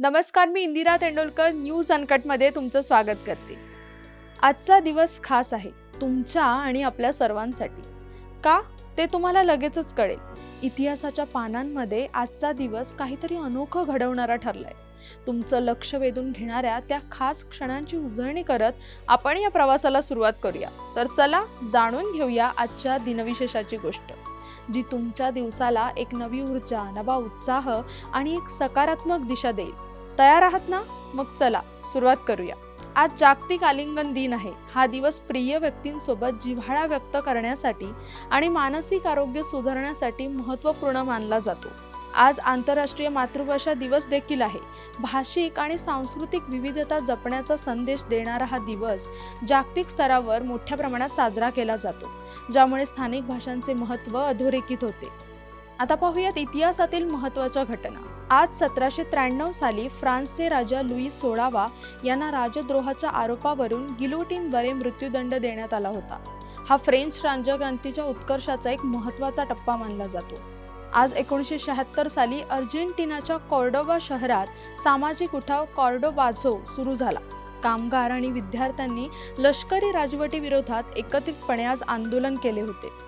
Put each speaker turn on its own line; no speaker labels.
नमस्कार मी इंदिरा तेंडुलकर न्यूज अनकटमध्ये तुमचं स्वागत करते. आजचा दिवस खास आहे तुमच्या आणि आपल्या सर्वांसाठी. का? ते तुम्हाला लगेचच कळेल. इतिहासाच्या पानांमध्ये आजचा दिवस काहीतरी अनोखं घडवणारा ठरलाय. तुमचं लक्ष वेधून घेणाऱ्या त्या खास क्षणांची उजळणी करत आपण या प्रवासाला सुरुवात करूया. तर चला जाणून घेऊया आजच्या दिनविशेषाची गोष्ट जी तुमच्या दिवसाला एक नवी ऊर्जा नवा उत्साह आणि एक सकारात्मक दिशा देईल. तयार आहात ना? मग चला सुरुवात करूया. आज जागतिक आलिंगन दिन आहे. हा दिवस प्रिय व्यक्तींसोबत जिव्हाळा व्यक्त करण्यासाठी आणि मानसिक आरोग्य सुधारण्यासाठी महत्त्वपूर्ण मानला जातो. आज आंतरराष्ट्रीय मातृभाषा दिवस देखील आहे. भाषिक आणि सांस्कृतिक विविधता जपण्याचा संदेश देणारा हा दिवस जागतिक स्तरावर मोठ्या प्रमाणात साजरा केला जातो ज्यामुळे स्थानिक भाषांचे महत्त्व अधोरेखित होते. आता पाहूयात इतिहासातील महत्त्वाच्या घटना. आज सतराशे त्र्याण्णव साली फ्रान्सचे राजा लुई सोळावा यांना राजद्रोहाच्या आरोपावरून गिलोटीनद्वारे मृत्यूदंड देण्यात आला होता. हा फ्रेंच राज्यक्रांतीच्या उत्कर्षाचा एक महत्त्वाचा टप्पा मानला जातो. आज एकोणीसशे शहात्तर साली अर्जेंटिनाच्या कॉर्डोबा शहरात सामाजिक उठाव कॉर्डोबाझो सुरू झाला. कामगार आणि विद्यार्थ्यांनी लष्करी राजवटीविरोधात एकत्रितपणे आज आंदोलन केले होते.